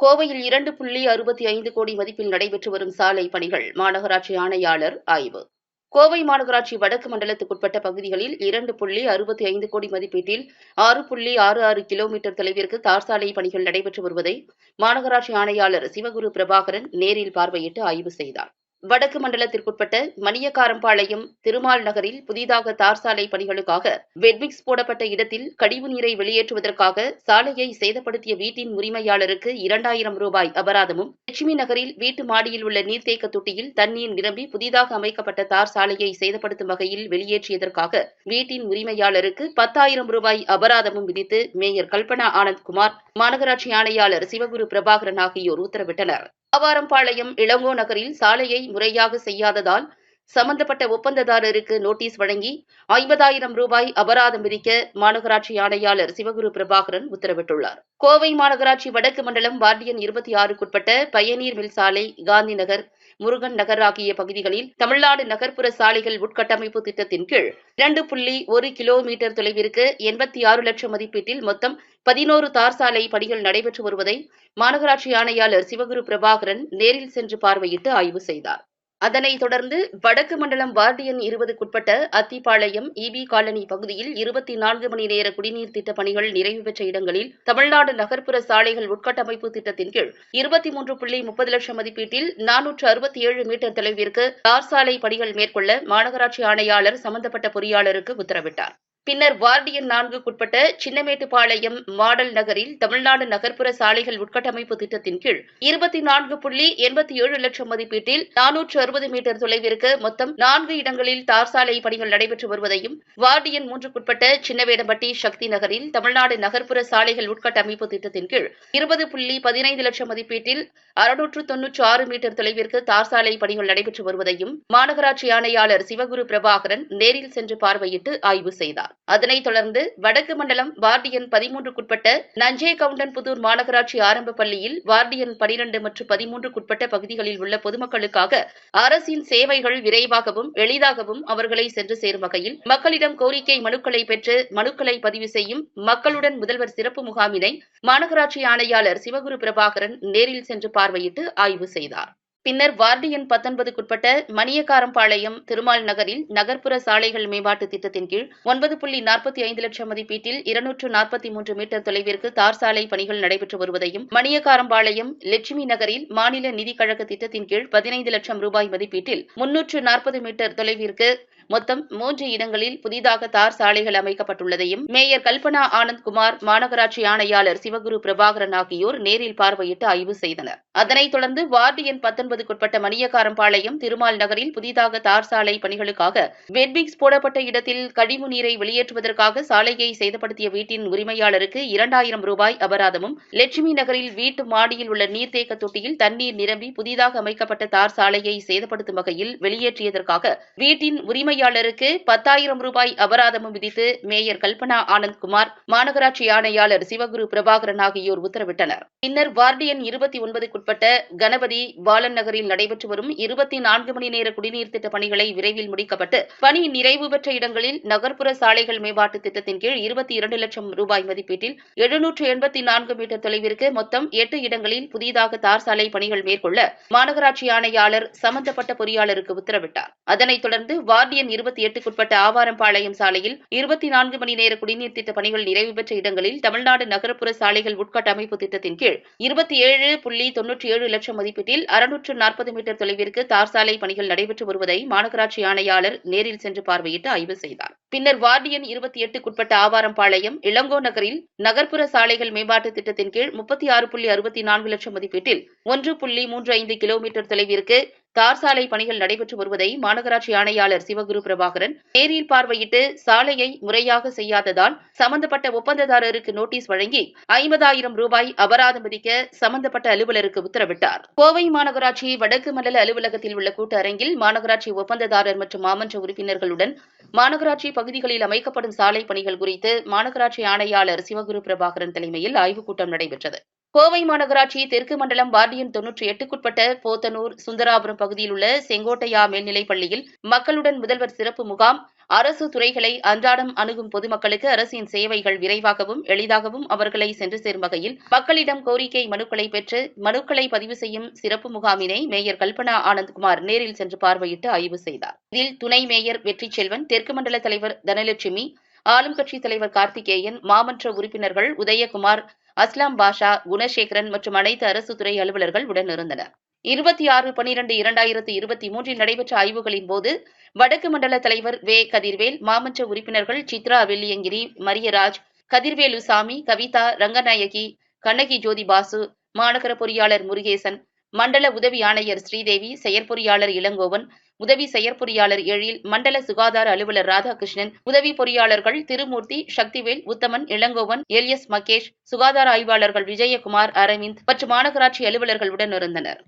கோவையில் இரண்டு புள்ளி அறுபத்தி ஐந்து கோடி மதிப்பில் நடைபெற்று வரும் சாலை பணிகள் மாநகராட்சி ஆணையாளர் ஆய்வு. கோவை மாநகராட்சி வடக்கு மண்டலத்துக்குட்பட்ட பகுதிகளில் இரண்டு புள்ளி அறுபத்தி ஐந்து கோடி மதிப்பீட்டில் ஆறு புள்ளி ஆறு ஆறு கிலோமீட்டர் தொலைவிற்கு தார் சாலை பணிகள் நடைபெற்று வருவதை மாநகராட்சி ஆணையாளர் சிவகுரு பிரபாகரன் நேரில் பார்வையிட்டு ஆய்வு செய்தார். வடக்கு மண்டலத்திற்குட்பட்ட மணியக்காரம்பாளையம் திருமால் நகரில் புதிதாக தார் சாலை பணிகளுக்காக வெட்மிக்ஸ் போடப்பட்ட இடத்தில் கழிவு நீரை வெளியேற்றுவதற்காக சாலையை சேதப்படுத்திய வீட்டின் உரிமையாளருக்கு இரண்டாயிரம் ரூபாய் அபராதமும் லட்சுமி நகரில் வீட்டு மாடியில் உள்ள நீர்த்தேக்க தொட்டியில் தண்ணீர் நிரம்பி புதிதாக அமைக்கப்பட்ட தார் சாலையை சேதப்படுத்தும் வகையில் வெளியேற்றியதற்காக வீட்டின் உரிமையாளருக்கு பத்தாயிரம் ரூபாய் அபராதமும் விதித்து மேயர் கல்பனா ஆனந்த்குமார் மாநகராட்சி ஆணையாளர் சிவகுரு பிரபாகரன் ஆகியோர் உத்தரவிட்டனர். ஆவாரம்பாளையம் இளங்கோ நகரில் சாலையை முறையாக செய்யாததால் சம்பந்தப்பட்ட ஒப்பந்ததாரருக்கு நோட்டீஸ் வழங்கி ஐம்பதாயிரம் ரூபாய் அபராதம் விதிக்க மாநகராட்சி ஆணையாளர் சிவகுரு பிரபாகரன் உத்தரவிட்டுள்ளார். கோவை மாநகராட்சி வடக்கு மண்டலம் வார்டியன் இருபத்தி ஆறுக்குட்பட்ட பயனீர் மில் சாலை காந்தி நகர் முருகன் நகர் ஆகிய பகுதிகளில் தமிழ்நாடு நகர்ப்புற சாலைகள் உட்கட்டமைப்பு திட்டத்தின் கீழ் இரண்டு புள்ளி ஒரு கிலோமீட்டர் தொலைவிற்கு எண்பத்தி ஆறு லட்சம் மதிப்பீட்டில் மொத்தம் பதினோரு தார் சாலை பணிகள் நடைபெற்று வருவதை மாநகராட்சி ஆணையாளர் சிவகுரு பிரபாகரன் நேரில் சென்று பார்வையிட்டு ஆய்வு செய்தார். அதனைத் தொடர்ந்து வடக்கு மண்டலம் வார்டியன் இருபதுக்குட்பட்ட அத்திப்பாளையம் இபி காலனி பகுதியில் இருபத்தி நான்கு மணி நேர குடிநீர் திட்டப் பணிகள் நிறைவு பெற்ற இடங்களில் தமிழ்நாடு நகர்ப்புற சாலைகள் உட்கட்டமைப்பு திட்டத்தின் கீழ் இருபத்தி மூன்று புள்ளி முப்பது லட்சம் மதிப்பீட்டில் நானூற்று அறுபத்தி ஏழு மீட்டர் தொலைவிற்கு தார் சாலை பணிகள் மேற்கொள்ள மாநகராட்சி ஆணையாளர் சம்பந்தப்பட்ட பொறியாளருக்கு உத்தரவிட்டார். பின்னர் வார்டியன் நான்குக்குட்பட்ட சின்னமேட்டுப்பாளையம் மாடல் நகரில் தமிழ்நாடு நகர்ப்புற சாலைகள் உட்கட்டமைப்பு திட்டத்தின் கீழ் இருபத்தி நான்கு புள்ளி எண்பத்தி ஏழு லட்சம் மதிப்பீட்டில் நானூற்று அறுபது மீட்டர் தொலைவிற்கு மொத்தம் நான்கு இடங்களில் தார் சாலை பணிகள் நடைபெற்று வருவதையும் வார்டியன் மூன்றுக்குட்பட்ட சின்னவேடம்பட்டி சக்தி நகரில் தமிழ்நாடு நகர்ப்புற சாலைகள் உட்கட்டமைப்பு திட்டத்தின் கீழ் இருபது புள்ளி பதினைந்து லட்சம் மதிப்பீட்டில் அறுநூற்று தொன்னூற்று ஆறு மீட்டர் தொலைவிற்கு தார் சாலை பணிகள் நடைபெற்று வருவதையும் மாநகராட்சி ஆணையாளர் சிவகுரு பிரபாகரன் நேரில் சென்று பார்வையிட்டு ஆய்வு செய்தார். அதனைத் தொடர்ந்து வடக்கு மண்டலம் வார்டியன் பதிமூன்றுக்குட்பட்ட நஞ்சே கவுண்டன்புதூர் மாநகராட்சி ஆரம்ப பள்ளியில் வார்டியன் பனிரெண்டு மற்றும் பதிமூன்றுக்குட்பட்ட பகுதிகளில் உள்ள பொதுமக்களுக்காக அரசின் சேவைகள் விரைவாகவும் எளிதாகவும் அவர்களை சென்று சேரும் வகையில் மக்களிடம் கோரிக்கை மனுக்களை பெற்று மனுக்களை பதிவு செய்யும் மக்களுடன் முதல்வர் சிறப்பு முகாமினை மாநகராட்சி ஆணையாளர் சிவகுரு பிரபாகரன் நேரில் சென்று பார்வையிட்டு ஆய்வு செய்தார். பின்னர் வார்டியன் பத்தொன்பதுக்குட்பட்ட மணியக்காரம்பாளையம் திருமால் நகரில் நகர்ப்புற சாலைகள் மேம்பாட்டு திட்டத்தின் கீழ் ஒன்பது புள்ளி நாற்பத்தி ஐந்து லட்சம் மதிப்பீட்டில் இருநூற்று நாற்பத்தி மூன்று மீட்டர் தொலைவிற்கு தார் சாலை பணிகள் நடைபெற்று வருவதையும் மணியக்காரம்பாளையம் லட்சுமி நகரில் மாநில நிதி கழக திட்டத்தின் கீழ் பதினைந்து லட்சம் ரூபாய் மதிப்பீட்டில் முன்னூற்று நாற்பது மீட்டர் தொலைவிற்கு மொத்தம் மூன்று இடங்களில் புதிதாக தார் சாலைகள் அமைக்கப்பட்டுள்ளதையும் மேயர் கல்பனா ஆனந்த் குமார் மாநகராட்சி ஆணையாளர் சிவகுரு பிரபாகரன் ஆகியோர் நேரில் பார்வையிட்டு ஆய்வு செய்தனர். அதனைத் தொடர்ந்து வார்டு எண் பத்தொன்பதுக்குட்பட்ட மணியக்காரம்பாளையம் திருமால் நகரில் புதிதாக தார் சாலை பணிகளுக்காக வெட்பிக்ஸ் போடப்பட்ட இடத்தில் கழிவு நீரை வெளியேற்றுவதற்காக சாலையை சேதப்படுத்திய வீட்டின் உரிமையாளருக்கு இரண்டாயிரம் ரூபாய் அபராதமும் லட்சுமி நகரில் வீட்டு மாடியில் உள்ள நீர்த்தேக்க தொட்டியில் தண்ணீர் நிரம்பி புதிதாக அமைக்கப்பட்ட தார் சாலையை சேதப்படுத்தும் வகையில் வெளியேற்றியதற்காக வீட்டின் உரிமை உரிமையாளருக்கு பத்தாயிரம் ரூபாய் அபராதமும் விதித்து மேயர் கல்பனா ஆனந்த்குமார் மாநகராட்சி ஆணையாளர் சிவகுரு பிரபாகரன் ஆகியோர் உத்தரவிட்டனர். பின்னர் வார்டியன் இருபத்தி ஒன்பதுக்குட்பட்ட கணபதி பாலன் நகரில் நடைபெற்று வரும் இருபத்தி நான்கு மணி நேர குடிநீர் திட்ட பணிகளை விரைவில் முடிக்கப்பட்டு பணி நிறைவு பெற்ற இடங்களில் நகர்ப்புற சாலைகள் மேம்பாட்டு திட்டத்தின் கீழ் இருபத்தி இரண்டு லட்சம் ரூபாய் மதிப்பீட்டில் எழுநூற்று எண்பத்தி நான்கு மீட்டர் தொலைவிற்கு மொத்தம் எட்டு இடங்களில் புதிதாக தார் சாலை பணிகள் மேற்கொள்ள மாநகராட்சி ஆணையாளர் சம்பந்தப்பட்ட பொறியாளருக்கு உத்தரவிட்டார். அதனைத் தொடர்ந்து வார்டியன் எண் எண் இருபத்தி எட்டுக்குட்பட்ட ஆவாரம்பாளையம் சாலையில் இருபத்தி நான்கு மணி நேர குடிநீர் திட்ட பணிகள் நிறைவு பெற்ற இடங்களில் தமிழ்நாடு நகரப்புற சாலைகள் உட்கட்டமைப்பு திட்டத்தின் கீழ் இருபத்தி ஏழு புள்ளி தொன்னூற்றி ஏழு லட்சம் மதிப்பீட்டில் அறுநூற்று நாற்பது மீட்டர் தொலைவிற்கு தார் சாலை பணிகள் நடைபெற்று வருவதை மாநகராட்சி ஆணையாளர் நேரில் சென்று பார்வையிட்டு ஆய்வு செய்தார். பின்னர் வார்டு எண் இருபத்தி எட்டுக்குட்பட்ட ஆவாரம்பாளையம் இளங்கோ நகரில் நகர்ப்புற சாலைகள் மேம்பாட்டு திட்டத்தின் கீழ் முப்பத்தி ஆறு புள்ளி அறுபத்தி நான்கு லட்சம் மதிப்பீட்டில் ஒன்று புள்ளி மூன்று ஐந்து கிலோமீட்டர் தொலைவிற்கு தார் சாலை பணிகள் நடைபெற்று வருவதை மாநகராட்சி ஆணையாளர் சிவகுரு பிரபாகரன் நேரில் பார்வையிட்டு சாலையை முறையாக செய்யாததால் சம்பந்தப்பட்ட ஒப்பந்ததாரருக்கு நோட்டீஸ் வழங்கி ஐம்பதாயிரம் ரூபாய் அபராதம் விதிக்க சம்பந்தப்பட்ட அலுவலருக்கு உத்தரவிட்டார். கோவை மாநகராட்சி வடக்கு மண்டல அலுவலகத்தில் உள்ள கூட்டரங்கில் மாநகராட்சி ஒப்பந்ததாரர் மற்றும் மாமன்ற உறுப்பினர்களுடன் மாநகராட்சி பகுதிகளில் அமைக்கப்படும் சாலை பணிகள் குறித்து மாநகராட்சி ஆணையாளர் சிவகுரு பிரபாகரன் தலைமையில் ஆய்வுக் கூட்டம் நடைபெற்றது. கோவை மாநகராட்சி தெற்கு மண்டலம் வார்டியன் தொன்னூற்றி எட்டுக்குட்பட்ட போத்தனூர் சுந்தராபுரம் பகுதியில் உள்ள செங்கோட்டையா மேல்நிலைப் பள்ளியில் மக்களுடன் முதல்வர் சிறப்பு முகாம் அரசு துறைகளை அன்றாடம் அணுகும் பொதுமக்களுக்கு அரசின் சேவைகள் விரைவாகவும் எளிதாகவும் அவர்களை சென்று சேரும் வகையில் மக்களிடம் கோரிக்கை மனுக்களை பெற்று மனுக்களை பதிவு செய்யும் சிறப்பு முகாமினை மேயர் கல்பனா ஆனந்த்குமார் நேரில் சென்று பார்வையிட்டு ஆய்வு செய்தார். இதில் துணை மேயர் வெற்றி செல்வன் தெற்கு மண்டல தலைவர் தனலட்சுமி ஆளும் கட்சித் தலைவர் கார்த்திகேயன் மாமன்ற உறுப்பினர்கள் உதயகுமார் அஸ்லாம் பாஷா குணசேகரன் மற்றும் அனைத்து அரசு துறை அலுவலர்கள் உடனிருந்தனர். இருபத்தி ஆறு பனிரெண்டு இரண்டாயிரத்து இருபத்தி மூன்றில் நடைபெற்ற ஆய்வுகளின் போது வடக்கு மண்டல தலைவர் வே. கதிர்வேல் மாமன்ற உறுப்பினர்கள் சித்ரா வெள்ளியங்கிரி மரியராஜ் கதிர்வேலு சாமி கவிதா ரங்கநாயகி கண்ணகி ஜோதி பாசு மாநகர பொறியாளர் முருகேசன் மண்டல உதவி ஆணையர் ஸ்ரீதேவி செயற்பொறியாளர் இளங்கோவன் உதவி செயற்பொறியாளர் எழில் மண்டல சுகாதார அலுவலர் ராதாகிருஷ்ணன் உதவி பொறியாளர்கள் திருமூர்த்தி சக்திவேல் உத்தமன் இளங்கோவன் எல் எஸ் மகேஷ் சுகாதார ஆய்வாளர்கள் விஜயகுமார் அரவிந்த் மற்றும் மாநகராட்சி அலுவலர்கள் உடனிருந்தனர்